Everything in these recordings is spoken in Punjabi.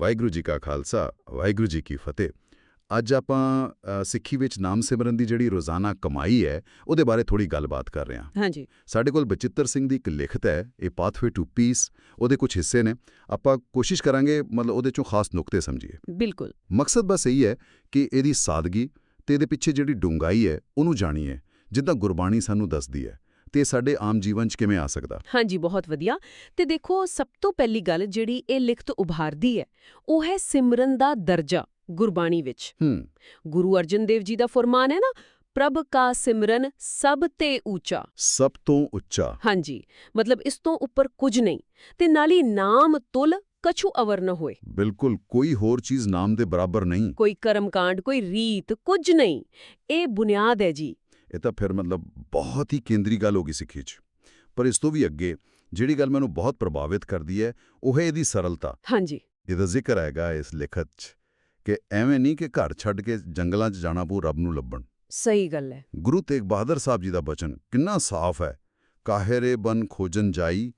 ਵਾਹਿਗੁਰੂ ਜੀ ਕਾ ਖਾਲਸਾ ਵਾਹਿਗੁਰੂ ਜੀ ਕੀ ਫਤਿਹ। ਅੱਜ ਆਪਾਂ ਸਿੱਖੀ ਵਿੱਚ ਨਾਮ ਸਿਮਰਨ ਦੀ ਜਿਹੜੀ ਰੋਜ਼ਾਨਾ ਕਮਾਈ ਹੈ ਉਹਦੇ ਬਾਰੇ ਥੋੜੀ ਗੱਲਬਾਤ ਕਰ ਰਹੇ ਹਾਂ। ਹਾਂਜੀ। ਸਾਡੇ ਕੋਲ ਬਚਿੱਤਰ ਸਿੰਘ ਦੀ ਇੱਕ ਲਿਖਤ ਹੈ ਇਹ ਪਾਥਵੇ ਟੂ ਪੀਸ ਉਹਦੇ ਕੁਝ ਹਿੱਸੇ ਨੇ। ਆਪਾਂ ਕੋਸ਼ਿਸ਼ ਕਰਾਂਗੇ ਮਤਲਬ ਉਹਦੇ ਚੋਂ ਖਾਸ ਨੁਕਤੇ ਸਮਝੀਏ। ਬਿਲਕੁਲ। ਮਕਸਦ ਬਸ ਇਹੀ ਹੈ ਕਿ ਇਹਦੀ ਸਾਦਗੀ ਤੇ ਇਹਦੇ ਪਿੱਛੇ ਜਿਹੜੀ ਡੂੰਘਾਈ ਹੈ ਉਹਨੂੰ ਜਾਣੀਏ ਜਿੱਦਾਂ ਗੁਰਬਾਣੀ ਸਾਨੂੰ ਦੱਸਦੀ ਹੈ। ਤੇ ਸਾਡੇ ਆਮ ਜੀਵਨ 'ਚ ਕਿਵੇਂ ਆ ਸਕਦਾ? ਹਾਂਜੀ ਬਹੁਤ ਵਧੀਆ। ਤੇ ਦੇਖੋ ਸਭ ਤੋਂ ਪਹਿਲੀ ਗੱਲ ਜਿਹੜੀ ਇਹ ਲਿਖਤ ਉਭਾਰਦੀ ਹੈ ਉਹ ਹੈ ਸਿਮਰਨ ਦਾ ਦਰਜਾ ਗੁਰਬਾਣੀ ਵਿੱਚ। ਹੂੰ। ਗੁਰੂ ਅਰਜਨ ਦੇਵ ਜੀ ਦਾ ਫਰਮਾਨ ਹੈ ਨਾ ਪ੍ਰਭ ਕਾ ਸਿਮਰਨ ਸਭ ਤੇ ਉੱਚਾ। ਸਭ ਤੋਂ ਉੱਚਾ। ਹਾਂਜੀ ਮਤਲਬ ਇਸ ਤੋਂ ਉੱਪਰ ਕੁਝ ਨਹੀਂ ਤੇ ਨਾਲੀ ਨਾਮ ਤੁਲ ਕਛੂ ਅਵਰ ਨ ਹੋਏ। ਬਿਲਕੁਲ ਕੋਈ ਹੋਰ ਚੀਜ਼ ਨਾਮ ਦੇ ਬਰਾਬਰ ਨਹੀਂ। ਕੋਈ ਕਰਮਕਾਂਡ ਕੋਈ ਰੀਤ ਕੁਝ ਨਹੀਂ। ਇਹ ਬੁਨਿਆਦ ਹੈ ਜੀ ਇਹ ਤਾਂ ਫਿਰ ਮਤਲਬ ਬਹੁਤ ਹੀ ਕੇਂਦਰੀ ਗੱਲ ਹੋ ਗਈ ਸਿੱਖੀ 'ਚ ਪਰ ਇਸ ਤੋਂ ਵੀ ਅੱਗੇ ਜਿਹੜੀ ਗੱਲ ਮੈਨੂੰ ਬਹੁਤ ਪ੍ਰਭਾਵਿਤ ਕਰਦੀ ਹੈ ਉਹ ਹੈ ਇਹਦੀ ਸਰਲਤਾ। ਹਾਂਜੀ। ਇਹਦਾ ਜ਼ਿਕਰ ਹੈਗਾ ਇਸ ਲਿਖਤ 'ਚ ਕਿ ਐਵੇਂ ਨਹੀਂ ਕਿ ਘਰ ਛੱਡ ਕੇ ਜੰਗਲਾਂ 'ਚ ਜਾਣਾ ਪਊ ਰੱਬ ਨੂੰ ਲੱਭਣ। ਸਹੀ ਗੱਲ ਹੈ। ਗੁਰੂ ਤੇਗ ਬਹਾਦਰ ਸਾਹਿਬ ਜੀ ਦਾ ਬਚਨ ਕਿੰਨਾ ਸਾਫ਼ ਹੈ। ਕਾਹਰੇ ਬਨ ਖੋਜਨ ਜਾਈ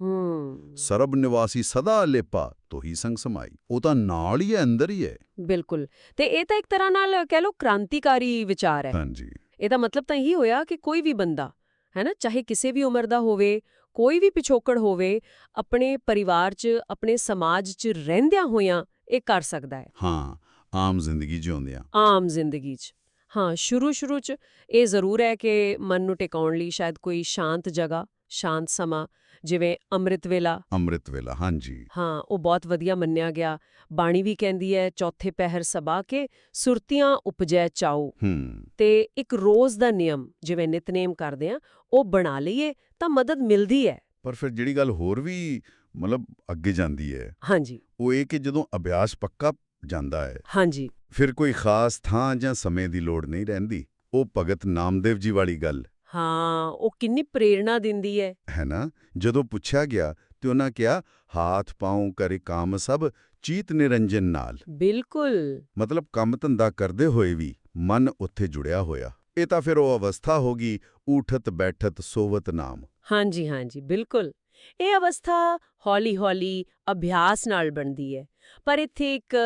ਸਰਬ ਨਿਵਾਸੀ ਸਦਾ ਲੇਪਾ ਤੋਹੀ ਸੰਗ ਸਮਾਈ। ਉਹ ਤਾਂ ਨਾਲ ਹੀ ਹੈ ਅੰਦਰ ਹੀ ਹੈ। ਬਿਲਕੁਲ। ਤੇ ਇਹ ਤਾਂ ਇੱਕ ਤਰ੍ਹਾਂ ਨਾਲ ਕਹਿ ਲਓ ਕ੍ਰਾਂਤੀਕਾਰੀ ਵਿਚਾਰ ਹੈ। ਹਾਂਜੀ। ਇਹਦਾ ਮਤਲਬ ਤਾਂ ਇਹੀ ਹੋਇਆ ਕਿ ਕੋਈ ਵੀ ਬੰਦਾ ਹੈ ਨਾ ਚਾਹੇ ਕਿਸੇ ਵੀ ਉਮਰ ਦਾ ਹੋਵੇ ਕੋਈ ਵੀ ਪਿਛੋਕੜ ਹੋਵੇ ਆਪਣੇ ਪਰਿਵਾਰ 'ਚ ਆਪਣੇ ਸਮਾਜ 'ਚ ਰਹਿੰਦਿਆਂ ਹੋਇਆਂ ਇਹ ਕਰ ਸਕਦਾ ਹੈ। ਹਾਂ ਆਮ ਜ਼ਿੰਦਗੀ ਜਿਉਂਦੇ ਆ ਆਮ ਜ਼ਿੰਦਗੀ 'ਚ। ਹਾਂ ਸ਼ੁਰੂ ਸ਼ੁਰੂ 'ਚ ਇਹ ਜ਼ਰੂਰ ਹੈ ਕਿ ਮਨ ਨੂੰ ਟਿਕਾਉਣ ਲਈ ਸ਼ਾਇਦ ਕੋਈ ਸ਼ਾਂਤ ਜਗ੍ਹਾ ਸ਼ਾਂਤ ਸਮਾਂ ਜਿਵੇਂ ਅੰਮ੍ਰਿਤ ਵੇਲਾ। ਅੰਮ੍ਰਿਤ ਵੇਲਾ ਹਾਂਜੀ। ਹਾਂ ਉਹ ਬਹੁਤ ਵਧੀਆ ਮੰਨਿਆ ਗਿਆ। ਬਾਣੀ ਵੀ ਕਹਿੰਦੀ ਹੈ ਚੌਥੇ ਪਹਿਰ ਸਬਾ ਕੇ ਸੁਰਤੀਆਂ ਉਪਜੈ ਚਾਉ। ਹੂੰ। ਤੇ ਇੱਕ ਰੋਜ਼ ਦਾ ਨਿਯਮ ਜਿਵੇਂ ਨਿਤਨੇਮ ਕਰਦੇ ਆ ਉਹ ਬਣਾ ਲਈਏ ਤਾਂ ਮਦਦ ਮਿਲਦੀ ਹੈ। ਪਰ ਫਿਰ ਜਿਹੜੀ ਗੱਲ ਹੋਰ ਵੀ ਮਤਲਬ ਅੱਗੇ ਜਾਂਦੀ ਹੈ ਹਾਂਜੀ। ਉਹ ਇਹ ਕਿ ਜਦੋਂ ਅਭਿਆਸ ਪੱਕਾ ਜਾਂਦਾ ਹੈ ਹਾਂਜੀ। ਫਿਰ ਕੋਈ ਖਾਸ ਥਾਂ ਜਾਂ ਸਮੇਂ ਦੀ ਲੋੜ ਨਹੀਂ ਰਹਿੰਦੀ। ਉਹ ਭਗਤ ਨਾਮਦੇਵ ਜੀ ਵਾਲੀ ਗੱਲ। ਹਾਂ ਉਹ ਕਿੰਨੀ ਪ੍ਰੇਰਣਾ ਦਿੰਦੀ ਹੈ ਹੈ ਨਾ? ਜਦੋਂ ਪੁੱਛਿਆ ਗਿਆ ਤੇ ਉਹਨਾਂ ਕਿਹਾ ਹਾਥ ਪਾਉ ਕਰੇ ਕਾਮ ਸਭ ਚੀਤ ਨਿਰੰਜਨ ਨਾਲ। ਬਿਲਕੁਲ। ਮਤਲਬ ਕੰਮ ਧੰਦਾ ਕਰਦੇ ਹੋਏ ਵੀ ਮਨ ਉੱਥੇ ਜੁੜਿਆ ਹੋਇਆ। ਇਹ ਤਾਂ ਫਿਰ ਉਹ ਅਵਸਥਾ ਹੋ ਗਈ ਊਠਤ ਬੈਠਤ ਸੋਵਤ ਨਾਮ। ਹਾਂਜੀ ਹਾਂਜੀ ਬਿਲਕੁਲ। ਇਹ ਅਵਸਥਾ ਹੌਲੀ-ਹੌਲੀ ਅਭਿਆਸ ਨਾਲ ਬਣਦੀ ਹੈ ਪਰ ਇੱਥੇ ਇੱਕ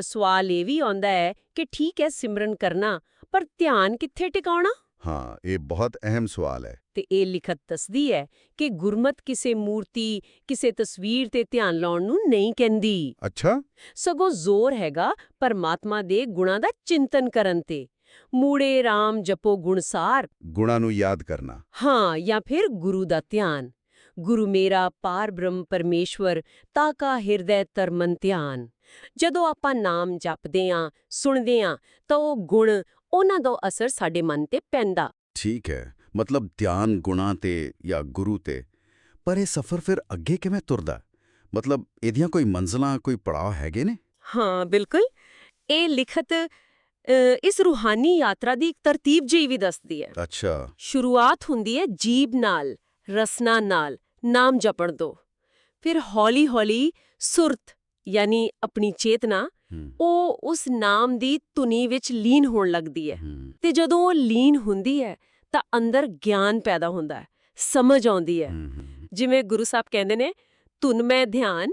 ਸਵਾਲ ਇਹ ਵੀ ਆਉਂਦਾ ਹੈ ਕਿ ਠੀਕ ਹੈ ਸਿਮਰਨ ਕਰਨਾ ਪਰ ਧਿਆਨ ਕਿੱਥੇ ਟਿਕਾਉਣਾ? ਹਾਂ ਇਹ ਬਹੁਤ ਅਹਿਮ ਸਵਾਲ ਹੈ। ਤੇ ਇਹ ਲਿਖਤ ਦੱਸਦੀ ਹੈ ਕਿ ਗੁਰਮਤ ਕਿਸੇ ਮੂਰਤੀ ਕਿਸੇ ਤਸਵੀਰ ਤੇ ਧਿਆਨ ਲਾਉਣ ਨੂੰ ਨਹੀਂ ਕਹਿੰਦੀ। ਅੱਛਾ। ਸਗੋਂ ਜ਼ੋਰ ਹੈਗਾ ਪਰਮਾਤਮਾ ਦੇ ਗੁਣਾਂ ਦਾ ਚਿੰਤਨ ਕਰਨ ਤੇ। ਮੂੜੇ RAM ਜਪੋ ਗੁਣਸਾਰ ਗੁਣਾਂ ਨੂੰ ਯਾਦ ਕਰਨਾ। ਹਾਂ ਜਾਂ ਫਿਰ ਗੁਰੂ ਦਾ ਧਿਆਨ। ਗੁਰੂ ਮੇਰਾ ਪਾਰ ਬ੍ਰਹਮ ਪਰਮੇਸ਼ਵਰ ਤਾ ਕਾ ਹਿਰਦੈ ਤਰਮਨ ਧਿਆਨ। ਜਦੋਂ ਆਪਾਂ ਨਾਮ ਜਪਦੇ ਆਂ ਸੁਣਦੇ ਆਂ ਤਾਂ ਉਹ ਗੁਣ ਉਹਨਾਂ ਦਾ ਅਸਰ ਸਾਡੇ ਮਨ ਤੇ ਪੈਂਦਾ। ਠੀਕ ਹੈ ਮਤਲਬ ਧਿਆਨ ਗੁਣਾਂ ਤੇ ਜਾਂ ਗੁਰੂ ਤੇ। ਪਰ ਇਹ ਸਫ਼ਰ ਫਿਰ ਅੱਗੇ ਕਿਵੇਂ ਤੁਰਦਾ? ਮਤਲਬ ਇਹਦੀਆਂ ਕੋਈ ਮੰਜ਼ਲਾਂ ਕੋਈ ਪੜਾਅ ਹੈਗੇ ਨੇ? ਹਾਂ ਬਿਲਕੁਲ। ਇਹ ਲਿਖਤ ਇਸ ਰੂਹਾਨੀ ਯਾਤਰਾ ਦੀ ਇੱਕ ਤਰਤੀਬ ਜਿਹੀ ਵੀ ਦੱਸਦੀ ਹੈ। ਅੱਛਾ। ਸ਼ੁਰੂਆਤ ਹੁੰਦੀ ਹੈ ਜੀਬ ਨਾਲ ਰਸਨਾ ਨਾਲ ਨਾਮ ਜਪਣ ਤੋਂ। ਫਿਰ ਹੌਲੀ-ਹੌਲੀ ਸੁਰਤ ਯਾਨੀ ਆਪਣੀ ਚੇਤਨਾ ਉਹ ਉਸ ਨਾਮ ਦੀ ਧੁਨੀ ਵਿੱਚ ਲੀਨ ਹੋਣ ਲੱਗਦੀ ਹੈ। ਤੇ ਜਦੋਂ ਉਹ ਲੀਨ ਹੁੰਦੀ ਹੈ ਤਾਂ ਅੰਦਰ ਗਿਆਨ ਪੈਦਾ ਹੁੰਦਾ ਹੈ ਸਮਝ ਆਉਂਦੀ ਹੂੰ। ਜਿਵੇਂ ਗੁਰੂ ਸਾਹਿਬ ਕਹਿੰਦੇ ਨੇ ਧੁਨ ਮੈਂ ਧਿਆਨ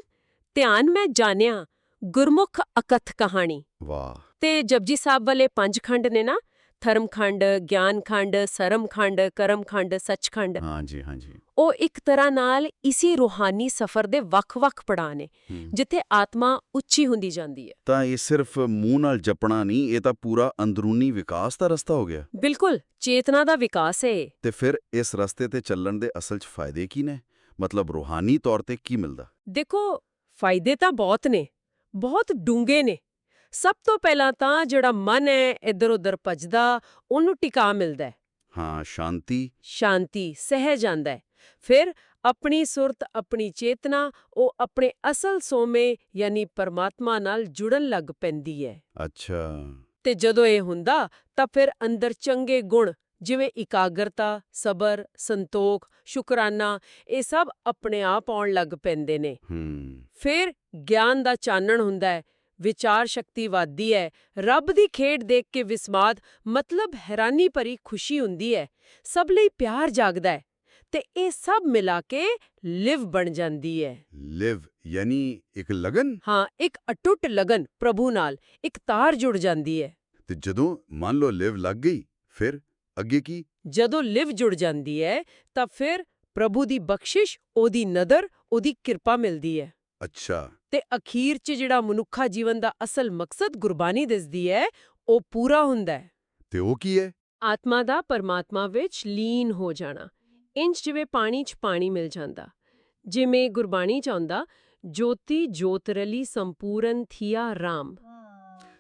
ਧਿਆਨ ਮੈਂ ਜਾਣਿਆ ਗੁਰਮੁਖ ਅਕਥ ਕਹਾਣੀ। ਵਾਹ। ਤੇ ਜਪਜੀ ਸਾਹਿਬ ਵਾਲੇ ਪੰਜ ਖੰਡ ਨੇ ਨਾ ਧਰਮਖੰਡ ਗਿਆਨਖੰਡ ਸਰਮਖੰਡ ਕਰਮਖੰਡ ਸੱਚਖੰਡ। ਹਾਂਜੀ ਹਾਂਜੀ ਉਹ ਇੱਕ ਤਰ੍ਹਾਂ ਨਾਲ ਇਸੇ ਰੂਹਾਨੀ ਸਫ਼ਰ ਦੇ ਵੱਖ-ਵੱਖ ਪੜਾਅ ਨੇ। ਜਿੱਥੇ ਆਤਮਾ ਉੱਚੀ ਹੁੰਦੀ ਜਾਂਦੀ ਹੈ। ਤਾਂ ਇਹ ਸਿਰਫ ਮੂੰਹ ਨਾਲ ਜਪਣਾ ਨਹੀਂ ਇਹ ਤਾਂ ਪੂਰਾ ਅੰਦਰੂਨੀ ਵਿਕਾਸ ਦਾ ਰਸਤਾ ਹੋ ਗਿਆ। ਬਿਲਕੁਲ ਚੇਤਨਾ ਦਾ ਵਿਕਾਸ ਹੈ। ਤੇ ਫਿਰ ਇਸ ਰਸਤੇ ਤੇ ਚੱਲਣ ਦੇ ਅਸਲ 'ਚ ਫਾਇਦੇ ਕੀ ਨੇ? ਮਤਲਬ ਰੂਹਾਨੀ ਤੌਰ ਤੇ ਕੀ ਮਿਲਦਾ? ਦੇਖੋ ਫਾਇਦੇ ਤਾਂ ਬਹੁਤ ਨੇ ਬਹੁਤ ਡੂੰਘੇ ਨੇ। ਸਭ ਤੋਂ ਪਹਿਲਾਂ ਤਾਂ ਜਿਹੜਾ ਮਨ ਹੈ ਇੱਧਰ-ਉੱਧਰ ਭੱਜਦਾ ਉਹਨੂੰ ਟਿਕਾ ਮਿਲਦਾ ਹੈ। ਹਾਂ ਸ਼ਾਂਤੀ। ਸ਼ਾਂਤੀ ਸਹਿ ਜਾਂਦਾ ਹੈ। ਫਿਰ ਆਪਣੀ ਸੁਰਤ ਆਪਣੀ ਚੇਤਨਾ ਉਹ ਆਪਣੇ ਅਸਲ ਸੋਮੇ ਯਾਨੀ ਪਰਮਾਤਮਾ ਨਾਲ ਜੁੜਨ ਲੱਗ ਪੈਂਦੀ ਹੈ। ਅੱਛਾ। ਤੇ ਜਦੋਂ ਇਹ ਹੁੰਦਾ ਤਾਂ ਫਿਰ ਅੰਦਰ ਚੰਗੇ ਗੁਣ ਜਿਵੇਂ ਇਕਾਗਰਤਾ ਸਬਰ ਸੰਤੋਖ ਸ਼ੁਕਰਾਨਾ ਇਹ ਸਭ ਆਪਣੇ ਆਪ ਆਉਣ ਲੱਗ ਪੈਂਦੇ ਨੇ। ਹੂੰ। ਫਿਰ ਗਿਆਨ ਦਾ ਚਾਨਣ ਹੁੰਦਾ ਹੈ। ਵਿਚਾਰ ਸ਼ਕਤੀ ਵੱਧਦੀ ਹੈ ਰੱਬ ਦੀ ਖੇਡ ਦੇਖ ਕੇ ਵਿਸਮਾਦ ਮਤਲਬ ਹੈਰਾਨੀ ਭਰੀ ਖੁਸ਼ੀ ਹੁੰਦੀ ਹੈ ਸਭ ਲਈ ਪਿਆਰ ਜਾਗਦਾ ਹੈ ਤੇ ਇਹ ਸਭ ਮਿਲਾ ਕੇ ਲਿਵ ਬਣ ਜਾਂਦੀ ਹੈ ਲਿਵ ਯਾਨੀ ਇੱਕ ਲਗਨ? ਹਾਂ ਇੱਕ ਅਟੁੱਟ ਲਗਨ ਪ੍ਰਭੂ ਨਾਲ ਇੱਕ ਤਾਰ ਜੁੜ ਜਾਂਦੀ ਹੈ ਤੇ ਜਦੋਂ ਮੰਨ ਲਓ ਲਿਵ ਲੱਗ ਗਈ ਫਿਰ ਅੱਗੇ ਕੀ? ਜਦੋਂ ਲਿਵ ਜੁੜ ਜਾਂਦੀ ਹੈ ਤਾਂ ਫਿਰ ਪ੍ਰਭੂ ਦੀ ਬਖਸ਼ਿਸ਼ ਉਹਦੀ ਨਦਰ ਉਹਦੀ ਕਿਰਪਾ ਮਿਲਦੀ ਹੈ ਅੱਛਾ। ਤੇ ਅਖੀਰ 'ਚ ਜਿਹੜਾ ਮਨੁੱਖਾ ਜੀਵਨ ਦਾ ਅਸਲ ਮਕਸਦ ਗੁਰਬਾਨੀ ਦਿਸਦੀ ਹੈ ਉਹ ਪੂਰਾ ਹੁੰਦਾ ਹੈ। ਤੇ ਉਹ ਕੀ ਹੈ? ਆਤਮਾ ਦਾ ਪਰਮਾਤਮਾ ਵਿੱਚ ਲੀਨ ਹੋ ਜਾਣਾ। ਇੰਜ ਜਿਵੇਂ ਪਾਣੀ 'ਚ ਪਾਣੀ ਮਿਲ ਜਾਂਦਾ। ਜਿਵੇਂ ਗੁਰਬਾਣੀ ਚ ਆਉਂਦਾ ਜੋਤੀ ਜੋਤਰਲੀ ਸੰਪੂਰਨ ਥੀਆ RAM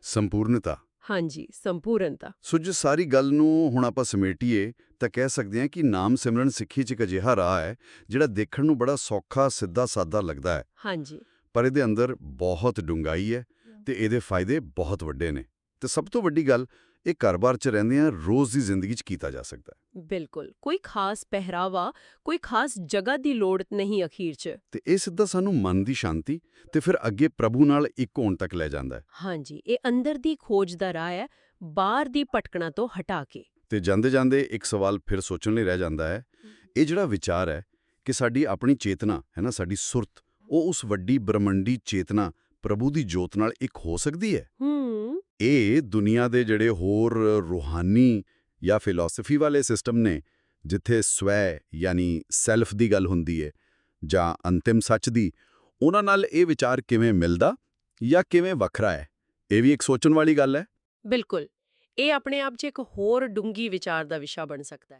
ਸੰਪੂਰਨਤਾ। ਹਾਂਜੀ ਸੰਪੂਰਨਤਾ। ਸੋ ਜੇ ਸਾਰੀ ਗੱਲ ਨੂੰ ਹੁਣ ਆਪਾਂ ਸਮੇਟੀਏ ਤਾਂ ਕਹਿ ਸਕਦੇ ਹਾਂ ਕਿ ਨਾਮ ਸਿਮਰਨ ਸਿੱਖੀ 'ਚ ਇੱਕ ਅਜਿਹਾ ਰਾਹ ਹੈ ਜਿਹੜਾ ਦੇਖਣ ਨੂੰ ਬੜਾ ਸੌਖਾ ਸਿੱਧਾ ਸਾਦਾ ਲੱਗਦਾ ਹੈ। ਹਾਂਜੀ। ਪਰ ਇਹਦੇ ਅੰਦਰ ਬਹੁਤ ਡੂੰਘਾਈ ਹੈ ਤੇ ਇਹਦੇ ਫਾਇਦੇ ਬਹੁਤ ਵੱਡੇ ਨੇ। ਤੇ ਸਭ ਤੋਂ ਵੱਡੀ ਗੱਲ ਇਹ ਘਰ-ਬਾਰ 'ਚ ਰਹਿੰਦਿਆਂ ਰੋਜ਼ ਦੀ ਜ਼ਿੰਦਗੀ 'ਚ ਕੀਤਾ ਜਾ ਸਕਦਾ ਹੈ। ਬਿਲਕੁਲ ਕੋਈ ਖਾਸ ਪਹਿਰਾਵਾ ਕੋਈ ਖਾਸ ਜਗ੍ਹਾ ਦੀ ਲੋੜ ਨਹੀਂ ਅਖੀਰ 'ਚ। ਤੇ ਇਹ ਸਿੱਧਾ ਸਾਨੂੰ ਮਨ ਦੀ ਸ਼ਾਂਤੀ ਤੇ ਫਿਰ ਅੱਗੇ ਪ੍ਰਭੂ ਨਾਲ ਇੱਕ ਹੋਣ ਤੱਕ ਲੈ ਜਾਂਦਾ ਹੈ। ਹਾਂਜੀ ਇਹ ਅੰਦਰ ਦੀ ਖੋਜ ਦਾ ਰਾਹ ਹੈ ਬਾਹਰ ਦੀ ਭਟਕਣਾ ਤੋਂ ਹਟਾ ਕੇ। ਤੇ ਜਾਂਦੇ-ਜਾਂਦੇ ਇੱਕ ਸਵਾਲ ਫਿਰ ਸੋਚਣ ਲਈ ਰਹਿ ਜਾਂਦਾ ਹੈ ਇਹ ਜਿਹੜਾ ਵਿਚਾਰ ਹੈ ਕਿ ਸਾਡੀ ਆਪਣੀ ਚੇਤਨਾ ਹੈ ਨਾ ਸਾਡੀ ਸੁਰਤ ਉਹ ਉਸ ਵੱਡੀ ਬ੍ਰਹਮੰਡੀ ਚੇਤਨਾ ਪ੍ਰਭੂ ਦੀ ਜੋਤ ਨਾਲ ਇੱਕ ਹੋ ਸਕਦੀ ਹੈ? ਹੂੰ ਇਹ ਦੁਨੀਆ ਦੇ ਜਿਹੜੇ ਹੋਰ ਰੂਹਾਨੀ ਜਾਂ ਫਿਲਾਸਫੀ ਵਾਲੇ ਸਿਸਟਮ ਨੇ, ਜਿੱਥੇ ਸਵੈ ਯਾਨੀ ਸੈਲਫ ਦੀ ਗੱਲ ਹੁੰਦੀ ਹੈ ਜਾਂ ਅੰਤਿਮ ਸੱਚ ਦੀ, ਉਹਨਾਂ ਨਾਲ ਇਹ ਵਿਚਾਰ ਕਿਵੇਂ ਮਿਲਦਾ ਜਾਂ ਕਿਵੇਂ ਵੱਖਰਾ ਹੈ? ਇਹ ਵੀ ਇੱਕ ਸੋਚਣ ਵਾਲੀ ਗੱਲ ਹੈ। ਬਿਲਕੁਲ। ਇਹ ਆਪਣੇ ਆਪ 'ਚ ਇੱਕ ਹੋਰ ਡੂੰਗੀ ਵਿਚਾਰ ਦਾ ਵਿਸ਼ਾ ਬਣ ਸਕਦਾ ਹੈ।